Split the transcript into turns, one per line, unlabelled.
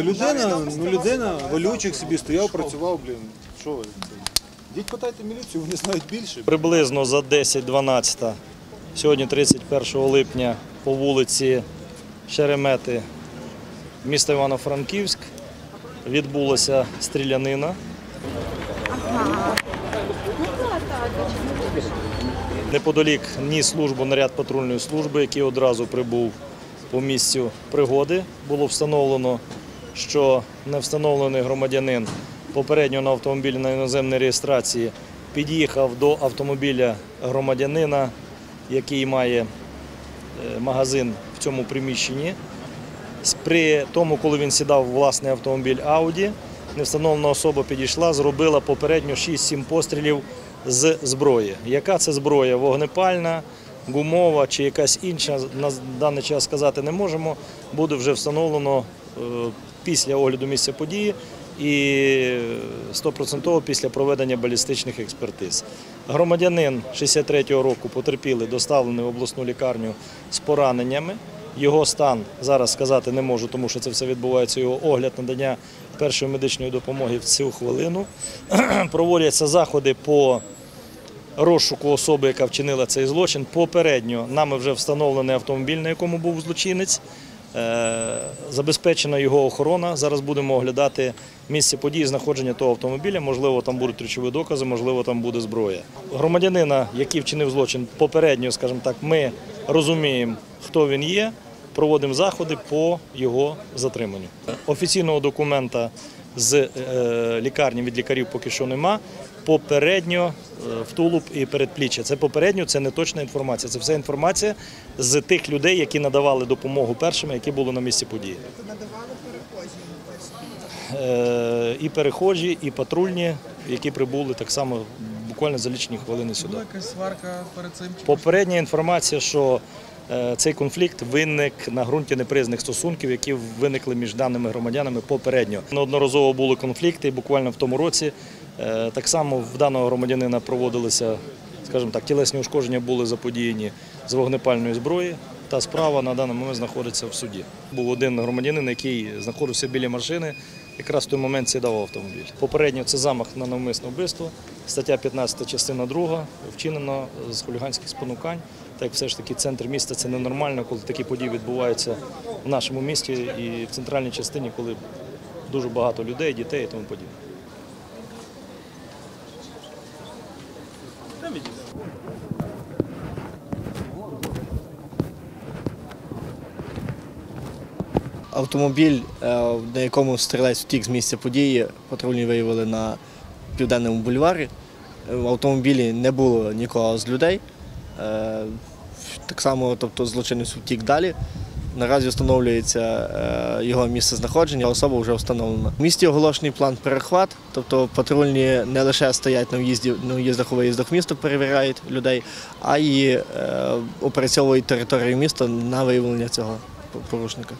Людина, ну людина, валючик собі стояв, працював, блін. Що ви? Йдіть питайте міліцію, вони знають більше.
Приблизно за 10-12, сьогодні 31 липня по вулиці Шеремети міста Івано-Франківськ відбулася стрілянина. Неподалік ніс службу наряд патрульної служби, який одразу прибув по місцю пригоди. Було встановлено, що невстановлений громадянин попередньо на автомобілі на іноземній реєстрації під'їхав до автомобіля громадянина, який має е, магазин в цьому приміщенні. При тому, коли він сідав в власний автомобіль Ауді, невстановлена особа підійшла, зробила попередньо 6-7 пострілів з зброї. Яка це зброя? Вогнепальна, гумова чи якась інша, на даний час сказати не можемо. Буде вже встановлено е, після огляду місця події і стопроцентово після проведення балістичних експертиз. Громадянин 63-го року потерпілий, доставлений в обласну лікарню з пораненнями. Його стан зараз сказати не можу, тому що це все відбувається його огляд надання першої медичної допомоги в цю хвилину. Проводяться заходи по розшуку особи, яка вчинила цей злочин. Попередньо нами вже встановлений автомобіль, на якому був злочинець. Е, Забезпечена його охорона. Зараз будемо оглядати місце події знаходження того автомобіля. Можливо, там будуть речові докази, можливо, там буде зброя. Громадянина, який вчинив злочин, попередньо, скажімо так, ми розуміємо, хто він є. Проводимо заходи по його затриманню. Офіційного документа з е, лікарні від лікарів поки що нема. Попередньо е, в тулуб і передпліччя. Це попередньо, це не точна інформація. Це все інформація з тих людей, які надавали допомогу першими, які були на місці події.
Надавали перехожі.
Е, І перехожі, і патрульні, які прибули так само буквально за лічені хвилини сюди.
Була якась сварка перед цим?
Попередня інформація, що цей конфлікт виник на ґрунті неприязних стосунків, які виникли між даними громадянами попередньо. Неодноразово були конфлікти, буквально в тому році. е, Так само в даного громадянина проводилися, скажімо так, тілесні ушкодження були заподіяні з вогнепальної зброї. Та справа на даний момент знаходиться в суді. Був один громадянин, який знаходився біля машини, якраз в той момент сідав автомобіль. Попередньо це замах на навмисне вбивство, стаття 15, частина 2, вчинено з хуліганських спонукань. Так все ж таки центр міста це ненормально, коли такі події відбуваються в нашому місті і в центральній частині, коли дуже багато людей, дітей і тому подібне.
Автомобіль, е, на якому стрілець втік з місця події, патрульні виявили на південному бульварі. Е, В автомобілі не було нікого з людей. Е, Так само, тобто, злочинець втік далі. Наразі встановлюється е, його місце знаходження, особа вже встановлена. В місті оголошений план перехват, тобто патрульні не лише стоять на в'їзді, на в'їздах у виїздах в місто, перевіряють людей, а й е, опрацьовують територію міста на виявлення цього порушника.